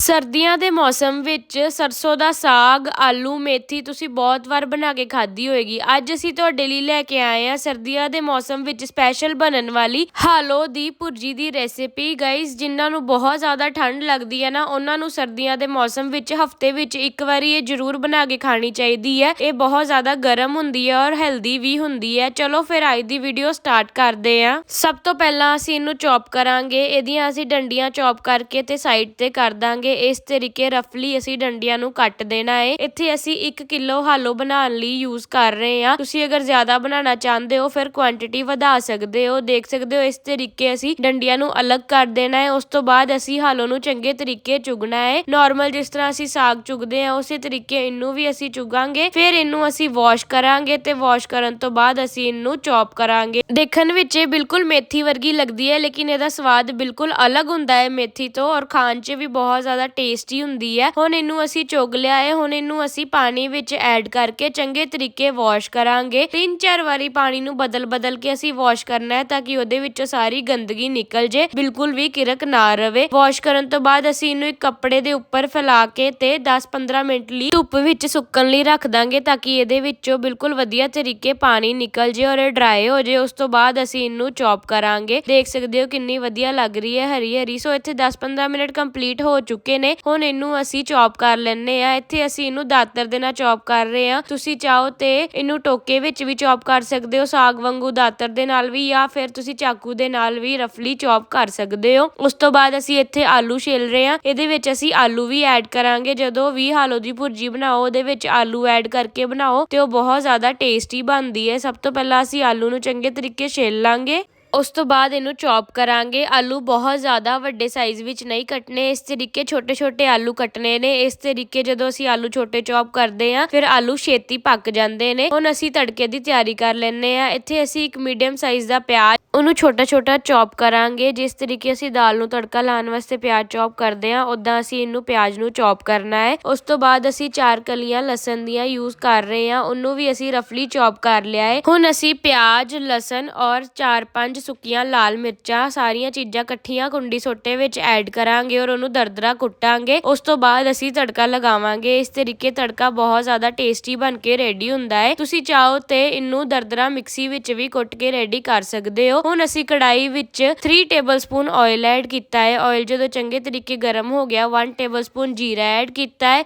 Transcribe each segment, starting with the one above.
ਸਰਦੀਆਂ ਦੇ ਮੌਸਮ ਵਿੱਚ ਸਰਸੋਂ ਦਾ ਸਾਗ, ਆਲੂ, ਮੇਥੀ ਤੁਸੀਂ ਬਹੁਤ ਵਾਰ ਬਣਾ ਕੇ ਖਾਧੀ ਹੋਏਗੀ। ਅੱਜ ਅਸੀਂ ਤੁਹਾਡੇ ਲਈ ਲੈ ਕੇ ਆਏ ਹਾਂ ਸਰਦੀਆਂ ਦੇ ਮੌਸਮ ਵਿੱਚ ਸਪੈਸ਼ਲ ਬਣਨ ਵਾਲੀ ਹਾਲੋ ਦੀ ਭੁਰਜੀ ਦੀ ਰੈਸਿਪੀ ਗਾਇਸ ਜਿਨ੍ਹਾਂ ਨੂੰ ਬਹੁਤ ਜ਼ਿਆਦਾ ਠੰਡ ਲੱਗਦੀ ਹੈ ਨਾ, ਉਹਨਾਂ ਨੂੰ ਸਰਦੀਆਂ ਦੇ ਮੌਸਮ ਵਿੱਚ ਹਫ਼ਤੇ ਵਿੱਚ ਇੱਕ ਵਾਰੀ ਇਹ ਜ਼ਰੂਰ ਬਣਾ ਕੇ ਖਾਣੀ ਚਾਹੀਦੀ ਹੈ। ਇਹ ਬਹੁਤ ਜ਼ਿਆਦਾ ਗਰਮ ਹੁੰਦੀ ਹੈ ਔਰ ਹੈਲਦੀ ਵੀ ਹੁੰਦੀ ਹੈ। ਚਲੋ ਫਿਰ ਅੱਜ ਦੀ ਵੀਡੀਓ ਸਟਾਰਟ ਕਰਦੇ ਹਾਂ। ਸਭ ਤੋਂ ਪਹਿਲਾਂ ਅਸੀਂ ਇਹਨੂੰ ਚੌਪ ਕਰਾਂਗੇ। ਇਹਦੀਆਂ ਅਸੀਂ ਡੰਡੀਆਂ ਚੌਪ ਕਰਕੇ ਤੇ ਸਾਈਡ ਤੇ ਕਰ ਦਾਂਗੇ। ਇਸ ਤਰੀਕੇ ਰਫਲੀ ਅਸੀਂ ਡੰਡੀਆਂ ਨੂੰ ਕੱਟ ਦੇਣਾ ਹੈ ਇੱਥੇ ਅਸੀਂ 1 ਕਿਲੋ ਹਾਲੋ ਬਣਾਉਣ ਲਈ ਯੂਜ਼ ਕਰ ਰਹੇ ਹਾਂ। ਤੁਸੀਂ ਅਗਰ ਜ਼ਿਆਦਾ ਬਣਾਉਣਾ ਚਾਹੁੰਦੇ ਹੋ, ਫਿਰ ਕੁਆਂਟੀਟੀ ਵਧਾ ਸਕਦੇ ਹੋ। ਦੇਖ ਸਕਦੇ ਹੋ, ਇਸ ਤਰੀਕੇ ਅਸੀਂ ਡੰਡੀਆਂ ਨੂੰ ਅਲੱਗ ਕਰ ਦੇਣਾ ਹੈ ਉਸ ਤੋਂ ਬਾਅਦ ਅਸੀਂ ਹਾਲੋ ਨੂੰ ਚੰਗੇ ਤਰੀਕੇ ਚੁਗਣਾ ਹੈ ਨਾਰਮਲ ਜਿਸ ਤਰ੍ਹਾਂ ਅਸੀਂ ਸਾਗ ਚੁਗਦੇ ਹਾਂ, ਉਸੇ ਤਰੀਕੇ ਇਹਨੂੰ ਵੀ ਅਸੀਂ ਚੁਗਾਂਗੇ। ਫਿਰ ਇਹਨੂੰ ਅਸੀਂ ਵਾਸ਼ ਕਰਾਂਗੇ ਤੇ ਵਾਸ਼ ਕਰਨ ਤੋਂ ਬਾਅਦ ਅਸੀਂ ਇਹਨੂੰ ਚੌਪ ਕਰਾਂਗੇ। ਦੇਖਣ ਵਿੱਚ ਇਹ ਬਿਲਕੁਲ ਮੇਥੀ ਵਰਗੀ ਲੱਗਦੀ ਹੈ, ਲੇਕਿਨ ਇਹਦਾ ਸਵਾਦ ਬਿਲਕੁਲ ਅਲੱਗ ਹੁੰਦਾ ਹੈ ਮੇਥੀ ਤੋਂ। ਔਰ ਖਾਣ 'ਚ ਵੀ ਬਹੁਤ ਜ਼ਿਆਦਾ ਟੇਸਟੀ ਹੁੰਦੀ ਹੈ। ਹੁਣ ਇਹਨੂੰ ਅਸੀਂ ਚੁਗ ਲਿਆ ਹੈ। ਹੁਣ ਇਹਨੂੰ ਅਸੀਂ ਪਾਣੀ ਵਿੱਚ ਐਡ ਕਰਕੇ ਚੰਗੇ ਤਰੀਕੇ ਵਾਸ਼ ਕਰਾਂਗੇ। ਤਿੰਨ ਚਾਰ ਵਾਰੀ ਪਾਣੀ ਨੂੰ ਬਦਲ ਬਦਲ ਕੇ ਅਸੀਂ ਵਾਸ਼ ਕਰਨਾ ਹੈ ਤਾਂ ਕਿ ਉਹਦੇ ਵਿੱਚੋਂ ਸਾਰੀ ਗੰਦਗੀ ਨਿਕਲ ਜੇ। ਬਿਲਕੁਲ ਵੀ ਕਿਰਕ ਨਾ ਰਵੇ। ਵਾਸ਼ ਕਰਨ ਤੋਂ ਬਾਅਦ ਅਸੀਂ ਇਹਨੂੰ ਇੱਕ ਕੱਪੜੇ ਦੇ ਉੱਪਰ ਫੈਲਾ ਕੇ ਤੇ 10-15 ਮਿੰਟ ਲਈ ਧੁੱਪ ਵਿੱਚ ਸੁੱਕਣ ਲਈ ਰੱਖ ਦਾਂਗੇ ਤਾਂ ਕਿ ਇਹਦੇ ਵਿੱਚੋਂ ਬਿਲਕੁਲ ਵਧੀਆ ਤਰੀਕੇ ਪਾਣੀ ਨਿਕਲ ਜੇ ਔਰ ਇਹ ਡਰਾਈ ਹੋ ਜੇ। ਉਸ ਤੋਂ ਬਾਅਦ ਅਸੀਂ ਇਹਨੂੰ ਚੌਪ ਕਰਾਂਗੇ। ਦੇਖ ਸਕਦੇ ਹੋ ਕਿੰਨੀ ਵਧੀਆ ਲੱਗ ਰਹੀ ਹੈ ਹਰੀ ਹਰੀ ਸੋ ਇੱਥੇ 10-15 ਮਿੰਟ ਕੰਪਲੀਟ ਹੋ ਚੁੱਕੇ ਨੇ, ਹੁਣ ਇਹਨੂੰ ਅਸੀਂ ਚੌਪ ਕਰ ਲੈਣੇ ਆ ਇੱਥੇ ਅਸੀਂ ਇਹਨੂੰ ਦਾਤਰ ਦੇ ਨਾਲ ਚੌਪ ਕਰ ਰਹੇ ਆ ਤੁਸੀਂ ਚਾਹੋ ਤੇ ਇਹਨੂੰ ਟੋਕੇ ਵਿੱਚ ਵੀ ਚੌਪ ਕਰ ਸਕਦੇ ਹੋ। ਸਾਗ ਵਾਂਗੂ ਦਾਤਰ ਦੇ ਨਾਲ ਵੀ ਜਾਂ ਫਿਰ ਤੁਸੀਂ ਚਾਕੂ ਦੇ ਨਾਲ ਵੀ ਰਫਲੀ ਚੌਪ ਕਰ ਸਕਦੇ ਹੋ। ਉਸ ਤੋਂ ਬਾਅਦ ਅਸੀਂ ਇੱਥੇ ਆਲੂ ਛਿਲ ਰਹੇ ਆ ਇਹਦੇ ਵਿੱਚ ਅਸੀਂ ਆਲੂ ਵੀ ਐਡ ਕਰਾਂਗੇ। ਜਦੋਂ ਵੀ ਹਾਲੋ ਦੀ ਭੁਰਜੀ ਬਣਾਓ, ਉਹਦੇ ਵਿੱਚ ਆਲੂ ਐਡ ਕਰਕੇ ਬਣਾਓ ਤੇ ਉਹ ਬਹੁਤ ਜ਼ਿਆਦਾ ਟੇਸਟੀ ਬਣਦੀ ਹੈ। ਸਭ ਤੋਂ ਪਹਿਲਾਂ ਅਸੀਂ ਆਲੂ ਨੂੰ ਚੰਗੇ ਤਰੀਕੇ ਛਿਲ ਲਾਂਗੇ। ਉਸ ਤੋਂ ਬਾਅਦ ਇਹਨੂੰ ਚੌਪ ਕਰਾਂਗੇ। ਆਲੂ ਬਹੁਤ ਜ਼ਿਆਦਾ ਵੱਡੇ ਸਾਈਜ਼ ਵਿੱਚ ਨਹੀਂ ਕੱਟਨੇ ਇਸ ਤਰੀਕੇ ਛੋਟੇ ਛੋਟੇ ਆਲੂ ਕੱਟਨੇ ਨੇ। ਇਸ ਤਰੀਕੇ ਜਦੋਂ ਅਸੀਂ ਆਲੂ ਛੋਟੇ ਚੌਪ ਕਰਦੇ ਆ ਫਿਰ ਆਲੂ ਛੇਤੀ ਪੱਕ ਜਾਂਦੇ ਨੇ। ਹੁਣ ਅਸੀਂ ਤੜਕੇ ਦੀ ਤਿਆਰੀ ਕਰ ਲੈਣੇ ਆ ਇੱਥੇ ਅਸੀਂ ਇੱਕ ਮੀਡੀਅਮ ਸਾਈਜ਼ ਦਾ ਪਿਆਜ਼ ਉਹਨੂੰ ਛੋਟਾ ਛੋਟਾ ਚੌਪ ਕਰਾਂਗੇ। ਜਿਸ ਤਰੀਕੇ ਅਸੀਂ ਦਾਲ ਨੂੰ ਤੜਕਾ ਲਾਉਣ ਵਾਸਤੇ ਪਿਆਜ਼ ਚੌਪ ਕਰਦੇ ਆ ਉਦਾਂ ਅਸੀਂ ਇਹਨੂੰ ਪਿਆਜ਼ ਨੂੰ ਚੌਪ ਕਰਨਾ ਹੈ। ਉਸ ਤੋਂ ਬਾਅਦ ਅਸੀਂ ਚਾਰ ਕਲੀਆਂ ਲਸਣ ਦੀਆਂ ਯੂਜ਼ ਕਰ ਰਹੇ ਆ ਉਹਨੂੰ ਵੀ ਅਸੀਂ ਰਫਲੀ ਚੌਪ ਕਰ ਲਿਆ ਹੈ। ਹੁਣ ਅਸੀਂ ਪਿਆਜ਼, ਲਸਣ ਔਰ ਚਾਰ ਪੰਜ ਸੁੱਕੀਆਂ ਲਾਲ ਮਿਰਚਾਂ, ਸਾਰੀਆਂ ਚੀਜ਼ਾਂ ਇਕੱਠੀਆਂ ਕੁੰਡੀ ਸੋਟੇ ਵਿੱਚ ਐਡ ਕਰਾਂਗੇ ਔਰ ਉਹਨੂੰ ਦਰਦਰਾ ਕੁੱਟਾਂਗੇ। ਉਸ ਤੋਂ ਬਾਅਦ ਅਸੀਂ ਤੜਕਾ ਲਗਾਵਾਂਗੇ। ਇਸ ਤਰੀਕੇ ਤੜਕਾ ਬਹੁਤ ਜ਼ਿਆਦਾ ਟੇਸਟੀ ਬਣ ਕੇ ਰੈਡੀ ਹੁੰਦਾ ਹੈ। ਤੁਸੀਂ ਚਾਹੋ ਤੇ ਇਹਨੂੰ ਦਰਦਰਾ ਮਿਕਸੀ ਵਿੱਚ ਵੀ ਕੁੱਟ ਕੇ ਰੈਡੀ ਕਰ ਸਕਦੇ ਹੋ। ਹੁਣ ਅਸੀਂ ਕੜਾਈ ਵਿੱਚ 3 ਟੇਬਲਸਪੂਨ ਆਇਲ ਐਡ ਕੀਤਾ ਹੈ। ਆਇਲ ਜਦੋਂ ਚੰਗੇ ਤਰੀਕੇ ਗਰਮ ਹੋ ਗਿਆ 1 ਟੇਬਲਸਪੂਨ ਜੀਰਾ ਐਡ ਕੀਤਾ ਹੈ।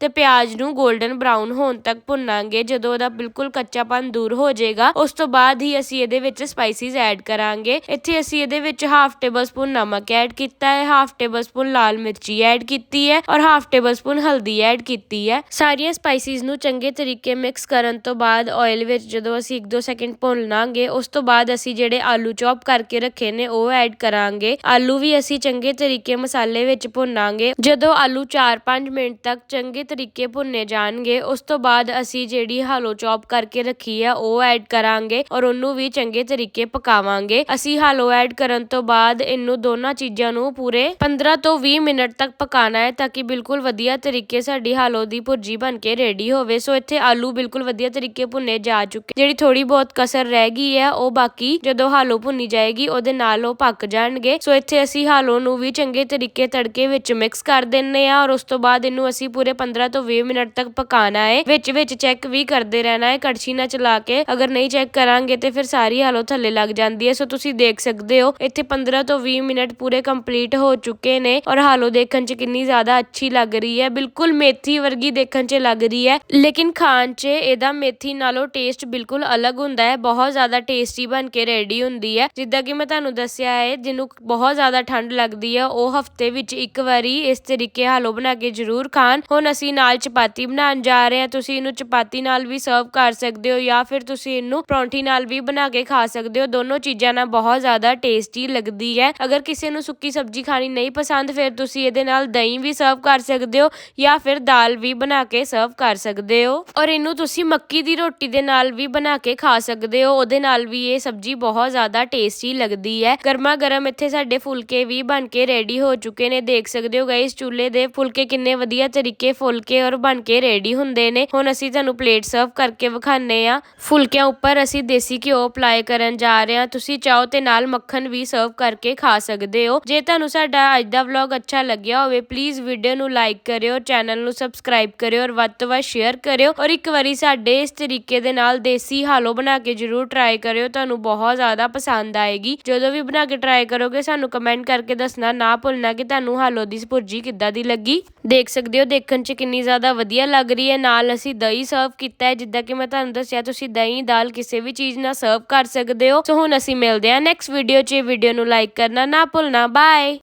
ਤੇ ਪਿਆਜ਼ ਨੂੰ 골ਡਨ ਬਰਾਊਨ ਹੋਣ ਤੱਕ ਭੁੰਨਾਂਗੇ। ਜਦੋਂ ਉਹਦਾ ਬਿਲਕੁਲ ਕੱਚਾਪਨ ਦੂਰ ਹੋ ਜਾਏਗਾ, ਉਸ ਤੋਂ ਬਾਅਦ ਹੀ ਅਸੀਂ ਇਹਦੇ ਵਿੱਚ ਸਪਾਈਸਿਸ ਐਡ ਕਰਾਂਗੇ। ਇੱਥੇ ਅਸੀਂ ਇਹਦੇ ਵਿੱਚ ਹਾਫ ਟੇਬਲ ਸਪੂਨ ਨਮਕ ਐਡ ਕੀਤਾ ਹੈ ਹਾਫ ਟੇਬਲ ਸਪੂਨ ਲਾਲ ਮਿਰਚੀ ਐਡ ਕੀਤੀ ਹੈ ਔਰ ਹਾਫ ਟੇਬਲ ਸਪੂਨ ਹਲਦੀ ਐਡ ਕੀਤੀ ਹੈ। ਸਾਰੀਆਂ ਸਪਾਈਸਿਸ ਨੂੰ ਚੰਗੇ ਤਰੀਕੇ ਮਿਕਸ ਕਰਨ ਤੋਂ ਬਾਅਦ ਆਇਲ ਵਿੱਚ ਜਦੋਂ ਅਸੀਂ 1-2 ਸੈਕਿੰਡ ਭੁੰਨ ਲਾਂਗੇ ਉਸ ਤੋਂ ਬਾਅਦ ਅਸੀਂ ਜਿਹੜੇ ਆਲੂ ਚੌਪ ਕਰਕੇ ਰੱਖੇ ਨੇ, ਉਹ ਐਡ ਕਰਾਂਗੇ। ਆਲੂ ਵੀ ਅਸੀਂ ਚੰਗੇ ਤਰੀਕੇ ਮਸਾਲੇ ਵਿੱਚ ਭੁੰਨਾਂਗੇ। ਜਦੋਂ ਆਲੂ 4-5 ਮਿੰਟ ਤੱਕ ਚੰਗੇ ਤਰੀਕੇ ਭੁੰਨੇ ਜਾਣਗੇ। ਉਸ ਤੋਂ ਬਾਅਦ ਅਸੀਂ ਜਿਹੜੀ ਹਾਲੋ ਚੌਪ ਕਰਕੇ ਰੱਖੀ ਆ, ਉਹ ਐਡ ਕਰਾਂਗੇ ਔਰ ਉਹਨੂੰ ਵੀ ਚੰਗੇ ਤਰੀਕੇ ਪਕਾਵਾਂਗੇ। ਅਸੀਂ ਹਾਲੋ ਐਡ ਕਰਨ ਤੋਂ ਬਾਅਦ ਇਹਨੂੰ ਦੋਨਾਂ ਚੀਜ਼ਾਂ ਨੂੰ ਪੂਰੇ 15 ਤੋਂ 20 ਮਿੰਟ ਤੱਕ ਪਕਾਣਾ ਹੈ ਤਾਂ ਕਿ ਬਿਲਕੁਲ ਵਧੀਆ ਤਰੀਕੇ ਸਾਡੀ ਹਾਲੋ ਦੀ ਭੁਰਜੀ ਬਣ ਕੇ ਰੈਡੀ ਹੋਵੇ। ਸੋ ਇੱਥੇ ਆਲੂ ਬਿਲਕੁਲ ਵਧੀਆ ਤਰੀਕੇ ਭੁੰਨੇ ਜਾ ਚੁੱਕੇ। ਜਿਹੜੀ ਥੋੜੀ ਬਹੁਤ ਕਸਰ ਰਹਿ ਗਈ ਹੈ, ਉਹ ਬਾਕੀ ਜਦੋਂ ਹਾਲੋ ਭੁੰਨੀ ਜਾਏਗੀ, ਉਹਦੇ ਨਾਲ ਉਹ ਪੱਕ ਜਾਣਗੇ। ਸੋ ਇੱਥੇ ਅਸੀਂ ਹਾਲੋ ਨੂੰ ਵੀ ਚੰਗੇ ਤਰੀਕੇ ਤੜਕੇ ਵਿੱਚ ਮਿਕਸ ਕਰ ਦਿੰਨੇ ਆ ਔਰ ਉਸ ਤੋਂ ਬਾਅਦ ਇਹਨੂੰ ਅਸੀਂ ਪੂਰੇ 15 ਤੋਂ 20 ਮਿੰਟ ਤੱਕ ਪਕਾਣਾ ਹੈ ਵਿੱਚ ਵਿੱਚ ਚੈੱਕ ਵੀ ਕਰਦੇ ਰਹਿਣਾ ਹੈ ਕੜਛੀ ਨਾਲ ਚਲਾ ਕੇ ਅਗਰ ਨਹੀਂ ਚੈੱਕ ਕਰਾਂਗੇ ਤੇ ਫਿਰ ਸਾਰੀ ਹਾਲੋ ਥੱਲੇ ਲੱਗ ਜਾਂਦੀ ਹੈ ਸੋ ਤੁਸੀਂ ਦੇਖ ਸਕਦੇ ਹੋ, ਇੱਥੇ 15 ਤੋਂ 20 ਮਿੰਟ ਪੂਰੇ ਕੰਪਲੀਟ ਹੋ ਚੁੱਕੇ ਨੇ ਔਰ ਹਾਲੋ ਦੇਖਣ 'ਚ ਕਿੰਨੀ ਜ਼ਿਆਦਾ ਅੱਛੀ ਲੱਗ ਰਹੀ ਹੈ ਬਿਲਕੁਲ ਮੇਥੀ ਵਰਗੀ ਦੇਖਣ 'ਚ ਲੱਗ ਰਹੀ ਹੈ ਲੇਕਿਨ ਖਾਣ 'ਚ ਇਹਦਾ ਮੇਥੀ ਨਾਲੋਂ ਟੇਸਟ ਬਿਲਕੁਲ ਅਲੱਗ ਹੁੰਦਾ ਹੈ ਬਹੁਤ ਜ਼ਿਆਦਾ ਟੇਸਟੀ ਬਣ ਕੇ ਰੈਡੀ ਹੁੰਦੀ ਹੈ ਜਿੱਦਾਂ ਕਿ ਮੈਂ ਤੁਹਾਨੂੰ ਦੱਸਿਆ ਹੈ ਜਿਹਨੂੰ ਬਹੁਤ ਜ਼ਿਆਦਾ ਠੰਡ ਲੱਗਦੀ ਹੈ ਉਹ ਹਫ਼ਤੇ ਵਿੱਚ ਇੱਕ ਵਾਰੀ ਇਸ ਤਰੀਕੇ ਹਾਲੋ ਬਣਾ ਕੇ ਜ਼ਰੂਰ ਖਾਣ। ਹੁਣ ਅਸੀਂ ਨਾਲ ਚਪਾਤੀ ਬਣਾਉਣ ਜਾ ਰਹੇ ਹਾਂ ਤੁਸੀਂ ਇਹਨੂੰ ਚਪਾਤੀ ਨਾਲ ਵੀ ਸਰਵ ਕਰ ਸਕਦੇ ਹੋ ਜਾਂ ਫਿਰ ਤੁਸੀਂ ਇਹਨੂੰ ਪਰੌਂਠੀ ਨਾਲ ਵੀ ਬਣਾ ਕੇ ਖਾ ਸਕਦੇ ਹੋ। ਦੋਨੋਂ ਚੀਜ਼ਾਂ ਨਾਲ ਬਹੁਤ ਜ਼ਿਆਦਾ ਟੇਸਟੀ ਲੱਗਦੀ ਹੈ। ਅਗਰ ਕਿਸੇ ਨੂੰ ਸੁੱਕੀ ਸਬਜ਼ੀ ਖਾਣੀ ਨਹੀਂ ਪਸੰਦ, ਫਿਰ ਤੁਸੀਂ ਇਹਦੇ ਨਾਲ ਦਹੀਂ ਵੀ ਸਰਵ ਕਰ ਸਕਦੇ ਹੋ ਜਾਂ ਫਿਰ ਦਾਲ ਵੀ ਬਣਾ ਕੇ ਸਰਵ ਕਰ ਸਕਦੇ ਹੋ। ਔਰ ਇਹਨੂੰ ਤੁਸੀਂ ਮੱਕੀ ਦੀ ਰੋਟੀ ਦੇ ਨਾਲ ਵੀ ਬਣਾ ਕੇ ਖਾ ਸਕਦੇ ਹੋ। ਉਹਦੇ ਨਾਲ ਵੀ ਇਹ ਸਬਜ਼ੀ ਬਹੁਤ ਜ਼ਿਆਦਾ ਟੇਸਟੀ ਲੱਗਦੀ ਹੈ। ਗਰਮਾ ਗਰਮ ਇੱਥੇ ਸਾਡੇ ਫੁਲਕੇ ਵੀ ਬਣ ਕੇ ਰੈਡੀ ਹੋ ਚੁੱਕੇ ਨੇ। ਦੇਖ ਸਕਦੇ ਹੋ ਗਾਇਸ, ਚੁੱਲ੍ਹੇ ਦੇ ਫੁਲਕੇ ਕਿੰਨੇ ਵਧੀਆ ਤਰੀਕੇ ਫੁਲਕੇ ਔਰ ਬਣ ਕੇ ਰੈਡੀ ਹੁੰਦੇ ਨੇ। ਹੁਣ ਅਸੀਂ ਤੁਹਾਨੂੰ ਪਲੇਟ ਸਰਵ ਕਰਕੇ ਵਿਖਾਣੇ ਆ ਫੁਲਕਿਆਂ ਉੱਪਰ ਅਸੀਂ ਦੇਸੀ ਘਿਓ ਅਪਲਾਈ ਕਰਨ ਜਾ ਰਹੇ ਹਾਂ। ਤੁਸੀਂ ਚਾਹੋ ਤੇ ਨਾਲ ਮੱਖਣ ਵੀ ਸਰਵ ਕਰਕੇ ਖਾ ਸਕਦੇ ਹੋ। ਜੇ ਤੁਹਾਨੂੰ ਸਾਡਾ ਅੱਜ ਦਾ ਵਲੌਗ ਅੱਛਾ ਲੱਗਿਆ ਹੋਵੇ ਪਲੀਜ਼ ਵੀਡੀਓ ਨੂੰ ਲਾਈਕ ਕਰਿਓ ਚੈਨਲ ਨੂੰ ਸਬਸਕ੍ਰਾਈਬ ਕਰਿਓ ਔਰ ਵੱਧ ਤੋਂ ਵੱਧ ਸ਼ੇਅਰ ਕਰਿਓ। ਔਰ ਇੱਕ ਵਾਰੀ ਸਾਡੇ ਇਸ ਤਰੀਕੇ ਦੇ ਨਾਲ ਦੇਸੀ ਹਾਲੋ ਬਣਾ ਕੇ ਜਰੂਰ ਟਰਾਈ ਕਰਿਓ। ਤੁਹਾਨੂੰ ਬਹੁਤ ਜ਼ਿਆਦਾ ਪਸੰਦ ਆਏਗੀ। ਜਦੋਂ ਵੀ ਬਣਾ ਕੇ ਟਰਾਈ ਕਰੋਗੇ, ਸਾਨੂੰ ਕਮੈਂਟ ਕਰਕੇ ਦੱਸਣਾ। ਨਾ ਭੁੱਲਣਾ ਕਿ ਤੁਹਾਨੂੰ ਹਾਲੋ ਦੀ ਭੁਰਜੀ ਕਿੱਦਾਂ ਦੀ ਲੱਗੀ। ਦੇਖ ਸਕਦੇ ਹੋ, ਦੇਖਣ 'ਚ ਕਿੰਨੀ ਜ਼ਿਆਦਾ ਵਧੀਆ ਲੱਗ ਰਹੀ ਹੈ। ਨਾਲ ਅਸੀਂ ਦਹੀਂ ਸਰਵ ਕੀਤਾ ਹੈ। ਜਿੱਦਾਂ ਕਿ ਮੈਂ ਤੁਹਾਨੂੰ ਦੱਸਿਆ, ਤੁਸੀਂ ਦਹੀਂ, ਦਾਲ ਕਿਸੇ ਵੀ ਚੀਜ਼ ਨਾਲ ਸਰਵ ਕਰ ਸਕਦੇ ਹੋ। ਸੋ ਹੁਣ ਅਸੀਂ ਮਿਲਦੇ ਹਾਂ ਨੈਕਸਟ ਵੀਡੀਓ 'ਚ। ਵੀਡੀਓ ਨੂੰ ਲਾਈਕ ਕਰਨਾ ਨਾ ਭੁੱਲਣਾ। ਬਾਏ